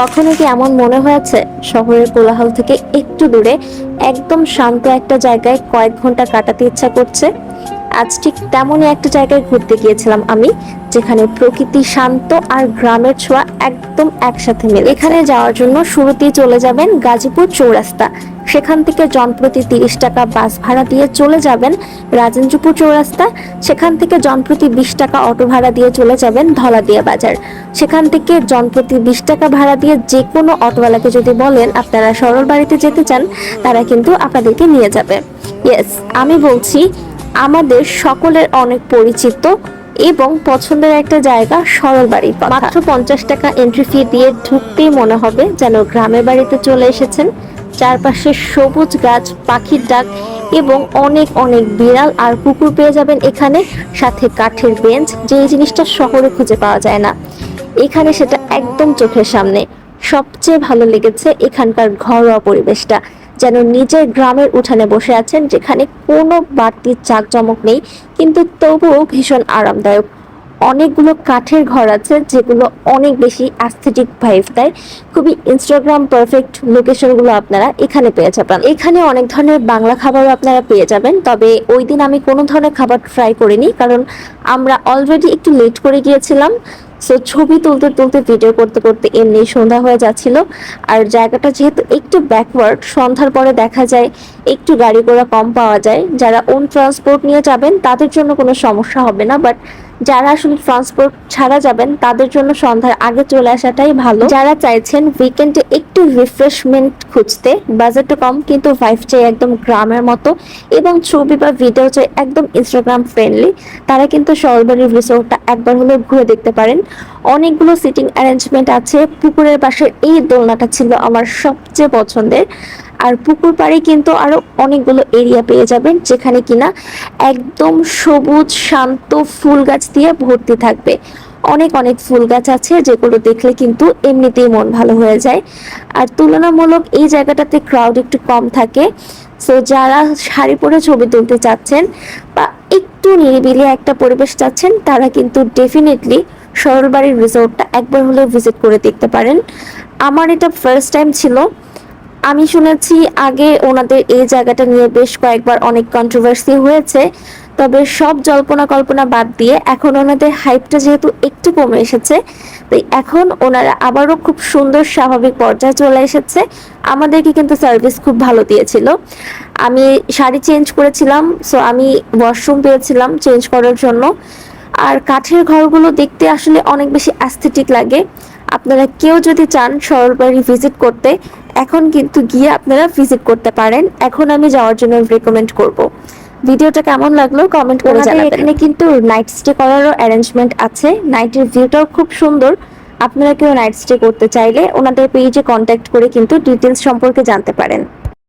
কখনো কি এমন মনে হয়েছে? শহরের কোলাহল থেকে একটু দূরে, একদম শান্ত একটা জায়গায় কয়েক ঘণ্টা কাটাতে ইচ্ছা করছে। আজ ঠিক তেমনই একটা জায়গায় ঘুরতে গিয়েছিলাম আমি। যেখানে প্রকৃতি শান্ত আর গ্রামের ছোঁয়া একদম একসাথে মেলে। এখানে যাওয়ার জন্য শুরুতেই চলে যাবেন গাজীপুর চৌরাস্তা। সেখান থেকে জনপ্রতি তিরিশ টাকা বাস ভাড়া দিয়ে চলে যাবেন রাজেন্দ্রপুর চৌরাস্তা। সেখান থেকে জনপ্রতি বিশ টাকা অটো ভাড়া দিয়ে চলে যাবেন ধলাদিয়া বাজার। সেখান থেকে জনপ্রতি বিশ টাকা ভাড়া দিয়ে যে কোনো অটোওয়ালাকে যদি বলেন আপনারা সরল বাড়িতে যেতে চান, তারা কিন্তু আপনাদেরকে নিয়ে যাবে। ইয়েস আমি বলছি, আমাদের সকলের অনেক পরিচিত এবং পছন্দের একটা জায়গা সরল বাড়ির। মাত্র পঞ্চাশ টাকা এন্ট্রি ফি দিয়ে ঢুকতেই মনে হবে যেন গ্রামের বাড়িতে চলে এসেছেন। চারপাশে সবুজ গাছ, পাখির ডাক এবং অনেক অনেক বিড়াল আর কুকুর পেয়ে যাবেন এখানে। সাথে কাঠের বেঞ্চ যে জিনিসটা শহরে খুঁজে পাওয়া যায় না। এখানে সেটা একদম চোখের সামনে। সবচেয়ে ভালো লেগেছে এখানকার ঘরোয়া পরিবেশটা। যেন নিজের গ্রামের উঠানে বসে আছেন, যেখানে কোনো বাড়তি চাকচমক নেই, কিন্তু তবুও ভীষণ আরামদায়ক। অনেকগুলো কাঠের ঘর আছে, যেগুলো অনেক বেশি অ্যাস্থেটিক ভাইব দেয়। খুবই ইনস্টাগ্রাম পারফেক্ট লোকেশনগুলো আপনারা এখানে পেয়ে যাবেন। এখানে অনেক ধরনের বাংলা খাবারও আপনারা পেয়ে যাবেন, তবে ওই দিন আমি কোনো ধরনের খাবার ট্রাই করিনি, কারণ আমরা অলরেডি একটু লেট করে গিয়েছিলাম। সো ছবি তুলতে তুলতে ভিডিও করতে করতে এমনি সন্ধ্যা হয়ে যাচ্ছিল। আর জায়গাটা যেহেতু একটু ব্যাকওয়ার্ড সন্ধ্যার পরে দেখা যায় একটু গাড়ি ঘোড়া কম পাওয়া যায়। যারা ওন ট্রান্সপোর্ট নিয়ে যাবেন, তাদের জন্য কোনো সমস্যা হবে না বাট যারা আসলে ট্রান্সপোর্ট ছাড়া যাবেন, তাদের জন্য সন্ধ্যার আগে চলে আসাটাই ভালো। যারা চাইছেন উইকেন্ডে একটু রিফ্রেশমেন্ট খুঁজতে বাজেটও কম, কিন্তু ভাইফ চাই একদম গ্রামের মতো। এবং ছবি বা ভিডিও চাই একদম ইনস্টাগ্রাম ফ্রেন্ডলি তারা কিন্তু সরবারি রিসোর্টটা একবার হলে ঘুরে দেখতে পারেন। অনেকগুলো সিটিং অ্যারেঞ্জমেন্ট আছে। পুকুরের পাশে এই দোলনাটা ছিল আমার সবচেয়ে পছন্দের। আর পুকুর পাড়ে কিন্তু আরও অনেকগুলো এরিয়া পেয়ে যাবেন, যেখানে কিনা একদম সবুজ, শান্ত ফুল গাছ দিয়ে ভর্তি থাকবে। অনেক অনেক ফুল গাছ আছে, যেগুলো দেখলে কিন্তু এমনিতেই মন ভালো হয়ে যায়। আর তুলনামূলক এই জায়গাটাতে ক্রাউড একটু কম থাকে। সো যারা শাড়ি পরে ছবি তুলতে চাচ্ছেন বা একটু নিরিবিলি একটা পরিবেশ চাচ্ছেন, তারা কিন্তু ডেফিনেটলি সরলবাড়ির রিসোর্টটা একবার হলে ভিজিট করে দেখতে পারেন। আমার এটা ফার্স্ট টাইম ছিল। আমি শুনেছি আগে ওনাদের এই জায়গাটা নিয়ে বেশ কয়েকবার অনেক কন্ট্রোভার্সি হয়েছে, তবে সব জল্পনা কল্পনা বাদ দিয়ে এখন ওনাদের হাইপটা যেহেতু একটু কমে এসেছে, তাই এখন ওনারা আবারও খুব সুন্দর স্বাভাবিক পর্যায়ে চলে এসেছে। আমাদেরকে কিন্তু সার্ভিস খুব ভালো দিয়েছিল। আমি শাড়ি চেঞ্জ করেছিলাম সো আমি ওয়াশরুম পেয়েছিলাম চেঞ্জ করার জন্য। আর কাঠের ঘরগুলো দেখতে আসলে অনেক বেশি অ্যাস্থেটিক লাগে। আপনারা কেউ যদি চান সরলবাড়ি ভিজিট করতে এখন কিন্তু গিয়ে আপনারা ভিজিট করতে পারেন। এখন আমি যাওয়ার জন্য রেকমেন্ড করব। ভিডিওটা কেমন লাগল কমেন্ট করে জানাবেন। এখানে কিন্তু নাইট স্টে করারও অ্যারেঞ্জমেন্ট আছে। নাইটের ভিউটাও খুব সুন্দর। আপনারা কেউ নাইট স্টে করতে চাইলে ওনাদের পেজে কন্ট্যাক্ট করে কিন্তু ডিটেলস সম্পর্কে জানতে পারেন।